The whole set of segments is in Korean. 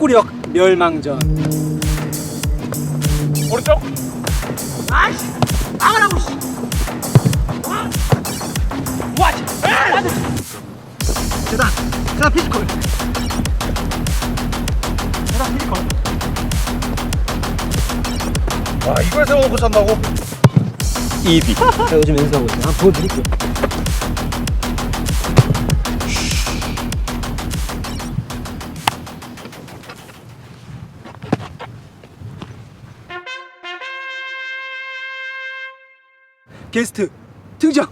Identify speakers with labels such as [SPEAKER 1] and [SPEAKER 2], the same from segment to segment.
[SPEAKER 1] 축구력 멸망전.
[SPEAKER 2] 오른쪽
[SPEAKER 1] 아이씨, 막으라고 씨. 와, 대단, 대단 피지컬. 대단 피지컬.
[SPEAKER 2] 와 이걸 세워놓고 찬다고? 이비
[SPEAKER 1] 제가 요즘 연습하고 있어요. 한번 보여드릴게요. 게스트 등장!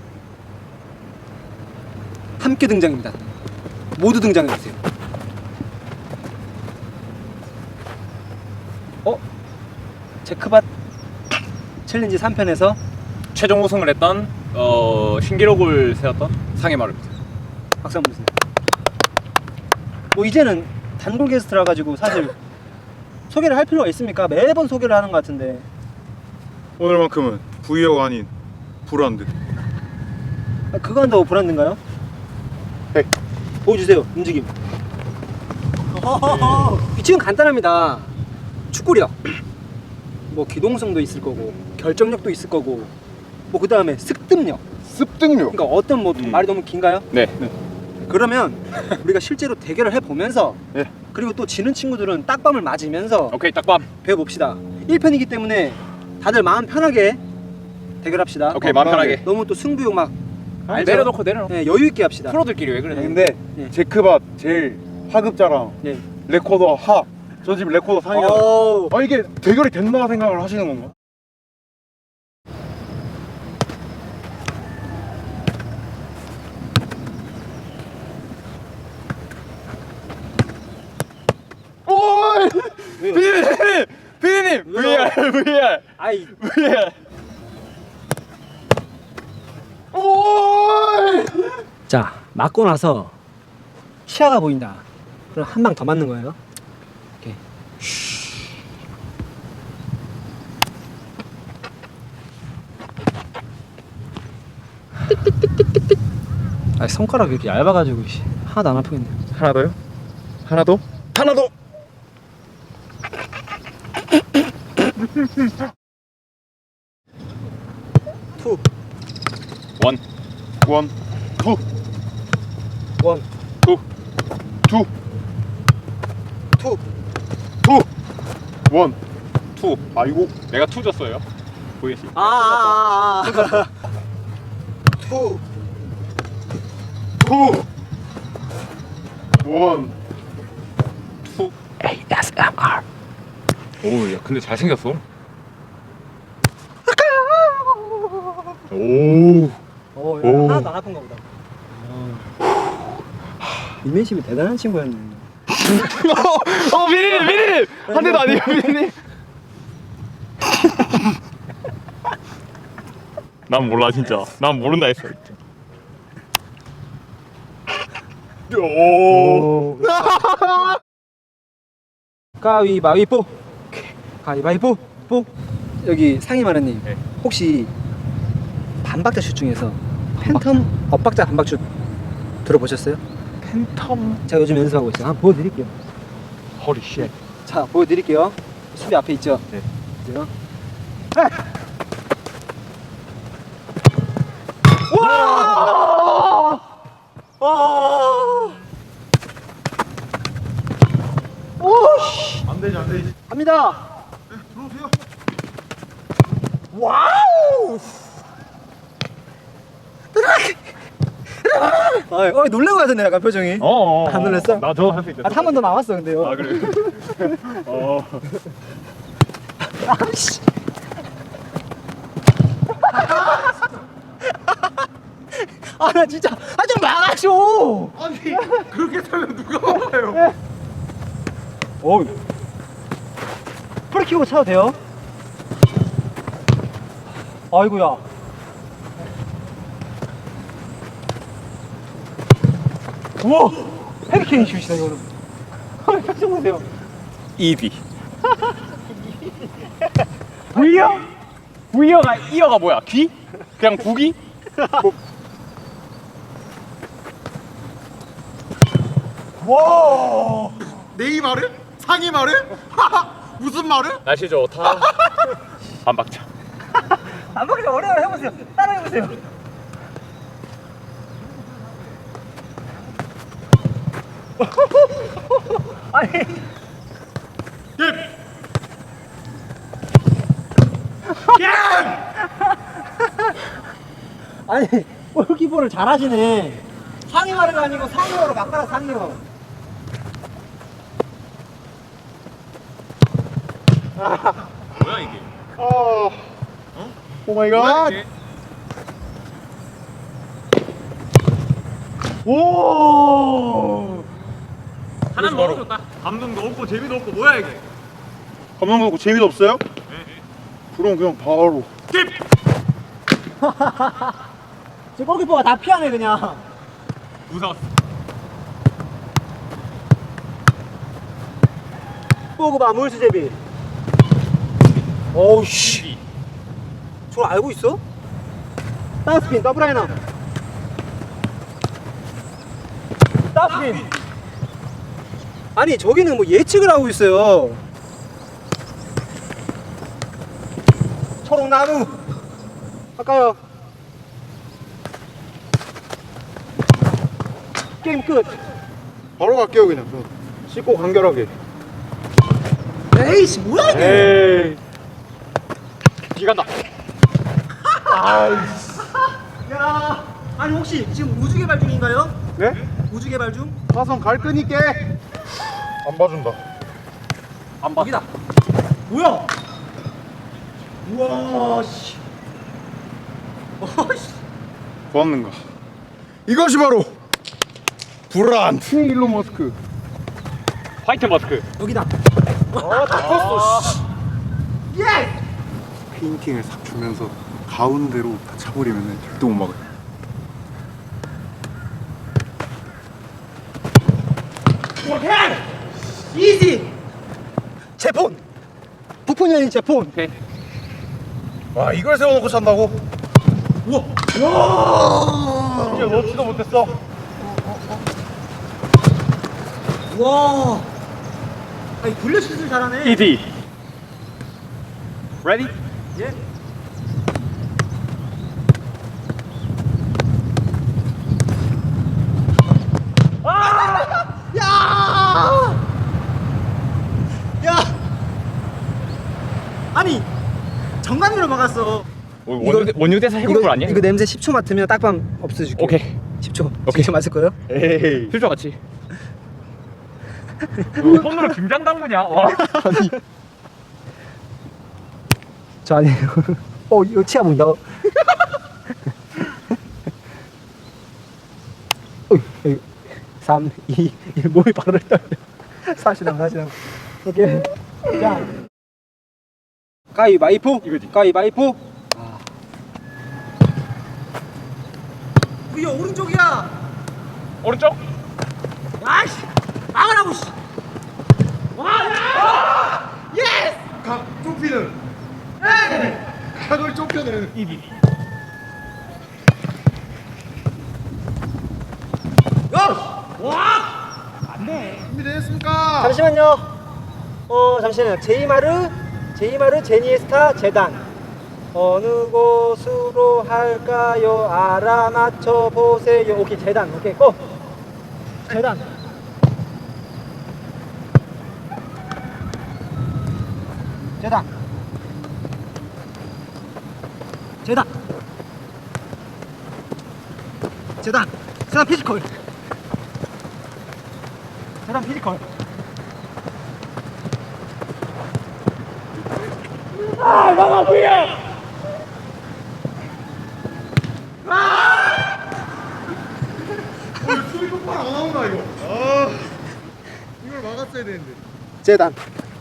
[SPEAKER 1] 함께 등장입니다. 모두 등장해주세요. 어? 체크밭 챌린지 3편에서
[SPEAKER 2] 최종 우승을 했던 어, 신기록을 세웠던 상해 마루입니다
[SPEAKER 1] 박수 한번 주세요. 뭐 이제는 단골 게스트라 가지고 사실 소개를 할 필요가 있습니까? 매번 소개를 하는 것 같은데
[SPEAKER 3] 오늘만큼은 V어가 아닌 브란드
[SPEAKER 1] 아, 그거 한다고 브랜드인가요?
[SPEAKER 3] 네.
[SPEAKER 1] 보여주세요 움직임. 지금 간단합니다. 축구력, 뭐 기동성도 있을 거고 결정력도 있을 거고 뭐 그 다음에 습득력.
[SPEAKER 3] 습득력
[SPEAKER 1] 그러니까 어떤 뭐
[SPEAKER 3] 음.
[SPEAKER 1] 말이 너무 긴가요?
[SPEAKER 2] 네
[SPEAKER 1] 그러면 우리가 실제로 대결을 해 보면서
[SPEAKER 3] 네.
[SPEAKER 1] 그리고 또 지는 친구들은 딱밤을 맞으면서
[SPEAKER 2] 오케이 딱밤
[SPEAKER 1] 배워봅시다. 1편이기 때문에 다들 마음 편하게 대결합시다.
[SPEAKER 2] 오케이 마음 편하게
[SPEAKER 1] 너무 또 승부욕 막 알죠?
[SPEAKER 2] 내려놓고 내려놓고
[SPEAKER 1] 네, 여유 있게 합시다.
[SPEAKER 2] 프로들끼리 왜 그래
[SPEAKER 1] 네.
[SPEAKER 3] 근데
[SPEAKER 1] 네.
[SPEAKER 3] 제크밭 제일 하급자랑
[SPEAKER 1] 네.
[SPEAKER 3] 레코더 하 저 집 레코더 상이야
[SPEAKER 1] 오.
[SPEAKER 3] 아 이게 대결이 된다 생각을 하시는 건가? 오이! 피디님! 피디님! VR! VR!
[SPEAKER 1] 아이
[SPEAKER 3] VR!
[SPEAKER 1] 자 맞고 나서 시야가 보인다. 그럼 한 방 더 맞는 거예요. 이렇게. 아 손가락이 이렇게 얇아가지고 씨, 하나도 안 아프겠네.
[SPEAKER 3] 하나 더요? 하나 더? 하나 더!
[SPEAKER 1] 투,
[SPEAKER 2] 원
[SPEAKER 3] 원, 투,
[SPEAKER 1] 원,
[SPEAKER 3] 투, 투,
[SPEAKER 1] 투.
[SPEAKER 3] 투, 원.
[SPEAKER 2] 투.
[SPEAKER 3] 아이고.
[SPEAKER 2] 내가 투 줬어요. 보이시?
[SPEAKER 1] 아, 아, 아, 아. 투,
[SPEAKER 3] 투, 원.
[SPEAKER 2] 투. ASMR 오 야 근데 잘 생겼어. 오
[SPEAKER 1] 어,
[SPEAKER 3] 오.
[SPEAKER 1] 하나도 안 아픈 거보다. 이면심이 대단한 친구였네.
[SPEAKER 3] 어, 미리님, 미리님! 한 대도 아니에요, 미리님.
[SPEAKER 2] 난 몰라 진짜 난 모른다 했어
[SPEAKER 3] 오.
[SPEAKER 1] 가위바위보. 가위바위보. 보. 여기 상희 마라님.
[SPEAKER 2] 네.
[SPEAKER 1] 혹시 반박자 슛 중에서 팬텀 엇박자 반박 슛 들어보셨어요?
[SPEAKER 2] 팬텀
[SPEAKER 1] 제가 요즘 연습하고 있어요. 한번 보여드릴게요.
[SPEAKER 2] 허리 쉣
[SPEAKER 1] 자, 보여드릴게요. 수비 앞에 있죠?
[SPEAKER 2] 네.
[SPEAKER 1] 그죠?
[SPEAKER 3] 안 되지, 안 되지.
[SPEAKER 1] 갑니다.
[SPEAKER 3] 들어오세요.
[SPEAKER 1] 와우! 아, 어, 놀래고 하던데 약간 표정이.
[SPEAKER 2] 어 어
[SPEAKER 1] 안 놀랐어?
[SPEAKER 2] 나 저거 할수 있다
[SPEAKER 1] 아, 한번 더 나왔어 근데요.
[SPEAKER 2] 아 그래 어
[SPEAKER 1] 아씨. 아, 나 진짜, 아, 좀 막아줘!
[SPEAKER 3] 아니, 그렇게 살면 누가 막아요?
[SPEAKER 1] 어우. 프리 키고 차도 돼요? 아이고야. 우와! 헤리케인 슛이다, 이거는. 표정 보세요.
[SPEAKER 2] 이비 V어? V어가 이어가 뭐야? 귀? 그냥 부기?
[SPEAKER 3] 와! 네이마르?
[SPEAKER 4] 상의 말해? 무슨 말해?
[SPEAKER 2] 날씨 좋다 반박자
[SPEAKER 1] 안 먹기서 어려워 해보세요. 따라 해보세요. 아니. 아니 골키퍼를 잘하시네. 상의마르가 아니고 상의어로 바꿔라 상의어.
[SPEAKER 2] 뭐야 이게
[SPEAKER 3] 어. 오 마이 갓. 오.
[SPEAKER 2] 하나는 먹어줬다 감동도 없고 재미도 없고 뭐야 이게
[SPEAKER 3] 감동 갖고 재미도 없어요? 그럼 그냥 바로.
[SPEAKER 1] 저 골키퍼가 다 피하네 그냥.
[SPEAKER 2] 무서웠어
[SPEAKER 1] 포그바 물수제비. 어우 씨. 저걸 알고 있어? 다운스핀 더블라이너. 다운스핀. 아니 저기는 뭐 예측을 하고 있어요. 초록나무. 할까요? 게임 끝.
[SPEAKER 3] 바로 갈게요 그냥. 저. 씻고 간결하게.
[SPEAKER 1] 에이씨 뭐야 이게?
[SPEAKER 3] 에이.
[SPEAKER 2] 기간다
[SPEAKER 1] 야, 아니 혹시 지금 우주 개발 중인가요?
[SPEAKER 3] 네?
[SPEAKER 1] 우주 개발 중?
[SPEAKER 3] 화성 갈 거니까. 안 봐준다.
[SPEAKER 2] 안 봤어
[SPEAKER 1] 여기다. 뭐야? 우와 씨. 어씨.
[SPEAKER 3] 보았는가? 이것이 바로 불안. 일론 머스크.
[SPEAKER 2] 화이트 마스크
[SPEAKER 1] 여기다.
[SPEAKER 3] 아, 다 컸어. 씨.
[SPEAKER 1] 예!
[SPEAKER 3] 페인팅을 싹 주면서 가운데로 다 차버리면 절대 못 막아요.
[SPEAKER 1] 이 지. 제 폰. 부폰이 아닌 제 폰.
[SPEAKER 2] 오케이
[SPEAKER 3] 와 이걸 세워놓고 찬다고?
[SPEAKER 1] 우와.
[SPEAKER 3] 이제 넣지도 못했어.
[SPEAKER 1] 와. 아니 블랙슛을 잘하네.
[SPEAKER 2] ED Ready?
[SPEAKER 1] 예. 아! 야! 야! 아니 정강으로 막았어.
[SPEAKER 2] 원유대, 원유대사 해골물 아니야?
[SPEAKER 1] 이거 냄새 10초 맡으면 딱밤 없애줄게.
[SPEAKER 2] 오케이
[SPEAKER 1] 10초.
[SPEAKER 2] 오케이.
[SPEAKER 1] 10초 맞을 거예요?
[SPEAKER 3] 에이.
[SPEAKER 2] 필조 같이 손으로 김장 담그냐 와
[SPEAKER 1] 저 아니에요. 어, 이거 치아 보인다. 어, 여기 3, 2, 1, 몸이 바로 떨려. 사시랑 사시랑. 오케이. 자. 가위바위보.
[SPEAKER 2] 이거지.
[SPEAKER 1] 가위바위보. 우리 오른쪽이야.
[SPEAKER 2] 오른쪽
[SPEAKER 1] 아이씨. 막으라고 씨.
[SPEAKER 3] 각 좁히는. 각을 좁혀내는.
[SPEAKER 2] ED
[SPEAKER 3] 준비되셨습니까?
[SPEAKER 1] 잠시만요. 어 잠시만요. 제이마르 제이마르 제니에스타 재단 어느 곳으로 할까요? 알아맞혀 보세요. 오케이 재단. 오케이 고! 재단. 재단. 재단. 재단. 재단 피지컬. 재단 피지컬.
[SPEAKER 3] 수비 똑바로 안 나온다 이거. 아 이걸 막았어야 되는데.
[SPEAKER 1] 재단.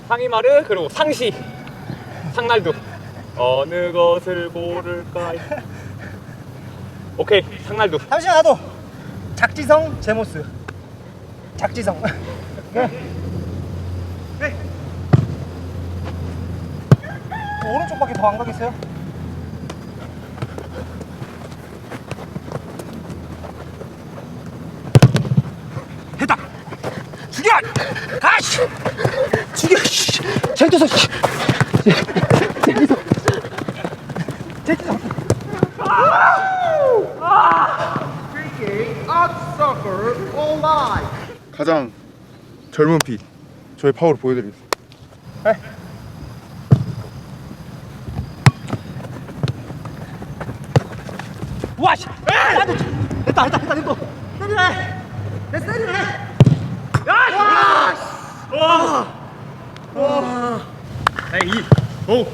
[SPEAKER 2] 상이마르 그리고 상시. 상날두. 어느 것을 고를까요? 오케이 상날두.
[SPEAKER 1] 잠시만 나도. 작지성 제모스. 작지성. 네. 네. 어, 오른쪽밖에 더 안 가겠어요? 했다! 죽여! 가시 씨. 제주도 씨. 제주도. 제주도.
[SPEAKER 4] 가장 젊은 피 저의 파워를 보여드리겠습니다.
[SPEAKER 1] 와 씨. 아, 됐다 됐다 됐다 됐다. 때리네. 내 때리네.
[SPEAKER 2] 에이 오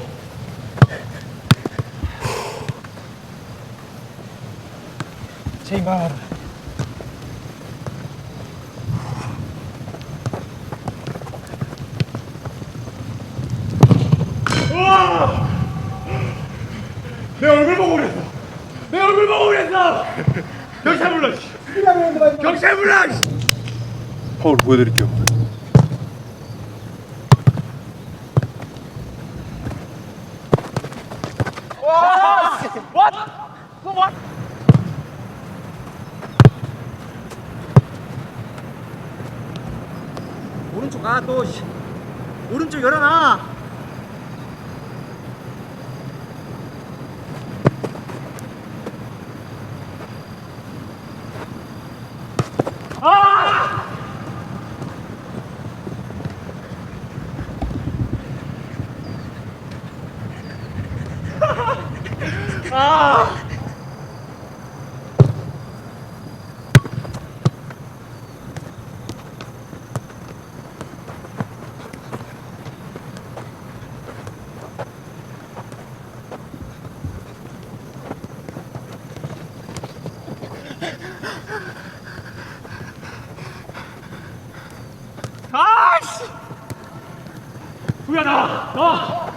[SPEAKER 1] 제이말.
[SPEAKER 2] 내 얼굴 보고 그랬어 내 얼굴 보고 그랬어 경찰 불러 씨. 경찰 불러 씨.
[SPEAKER 4] 파워를 보여드릴게요.
[SPEAKER 1] 오른쪽 아또 오른쪽 열어놔.
[SPEAKER 2] 아씨 후야 나와 나와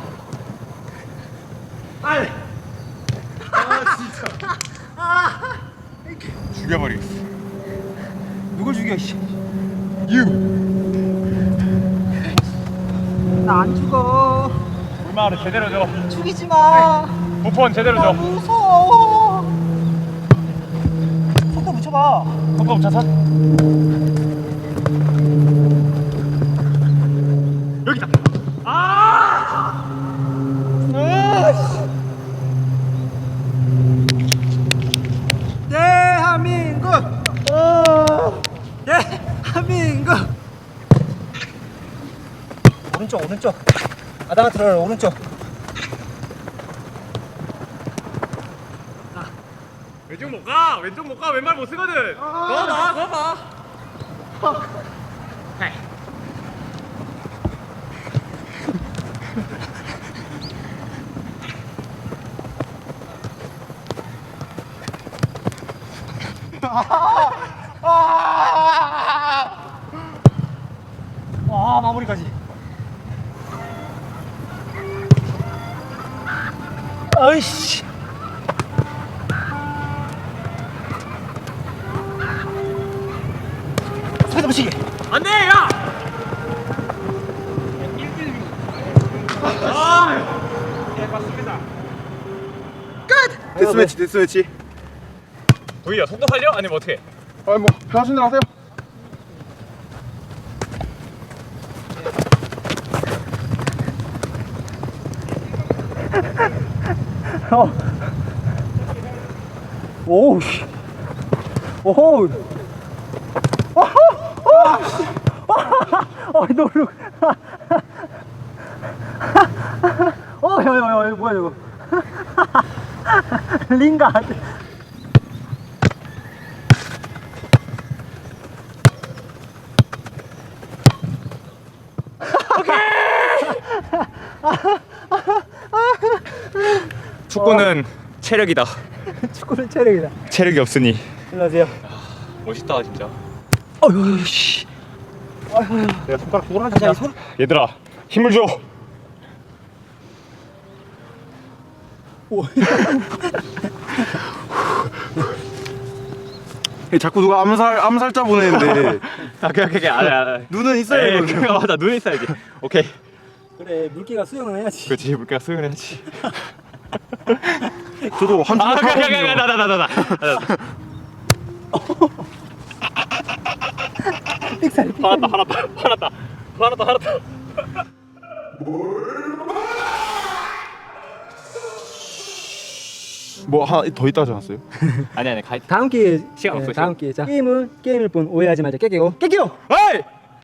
[SPEAKER 4] 죽여버리겠어.
[SPEAKER 1] 누굴 죽여 씨.
[SPEAKER 4] 유.
[SPEAKER 1] 나안 죽어.
[SPEAKER 2] 물마을을 제대로 줘
[SPEAKER 1] 죽이지 마.
[SPEAKER 2] 부폰 제대로
[SPEAKER 1] 나
[SPEAKER 2] 줘
[SPEAKER 1] 무서워. 붙여봐.
[SPEAKER 2] 속도 붙여서 여기다 아
[SPEAKER 1] 대한민국. 어. 대한민국. 오른쪽 오른쪽. 아다가 들어라 오른쪽.
[SPEAKER 2] 왼쪽 못 가! 왼쪽 못 가! 왼발 못 쓰거든! 넣어봐! 넣어봐!
[SPEAKER 1] 와 마무리까지. 아이씨. 붙이게.
[SPEAKER 2] 안 돼! 야! 아! 예, 맞습니다.
[SPEAKER 4] 데스매치 데스매치.
[SPEAKER 2] 도희야, 속도 살려? 아니면 어떻게?
[SPEAKER 4] 아뭐 편하신 대로 하세요.
[SPEAKER 1] 어. 오우. 씨. 오우. 어, 노루. 어, 야, 야, 야, 뭐야, 이거. 링가.
[SPEAKER 2] 축구는 체력이다.
[SPEAKER 1] 축구는 체력이다.
[SPEAKER 2] 체력이 없으니.
[SPEAKER 1] 안녕하세요.
[SPEAKER 2] 멋있다, 진짜.
[SPEAKER 1] 어휴, 씨.
[SPEAKER 2] 내가 손가락
[SPEAKER 1] 자, 손.
[SPEAKER 2] 얘들아, 힘을 줘!
[SPEAKER 4] 자꾸 누가 암살 암살자 보내는데
[SPEAKER 2] 아, 오케이, 오케이, 오케이. 아, 아, 아.
[SPEAKER 4] 눈은 있어야
[SPEAKER 2] 에이,
[SPEAKER 4] 되거든요.
[SPEAKER 2] 그거 맞아. 눈에 있어야지. 오케이.
[SPEAKER 1] 그래, 물개가 수영을 해야지.
[SPEAKER 2] 그렇지, 물개가 수영해야지.
[SPEAKER 4] 저도 한
[SPEAKER 2] 아,
[SPEAKER 4] 주먹
[SPEAKER 2] 오케이, 오케이, 오케이.
[SPEAKER 4] 하거든요.
[SPEAKER 2] 나, 나, 나, 나, 나.
[SPEAKER 1] 삑살.
[SPEAKER 2] 화났다, 화났다, 화났다. 화났다, 화났다.
[SPEAKER 3] 뭐 하나 더 있다 하지 않았어요?
[SPEAKER 2] 아니 아니 가이
[SPEAKER 1] 다음 기회에
[SPEAKER 2] 시간
[SPEAKER 1] 예,
[SPEAKER 2] 없어,
[SPEAKER 1] 다음 기회 자 게임은 게임일 뿐 오해하지 말자 깨끼고 깨끼고
[SPEAKER 2] 에이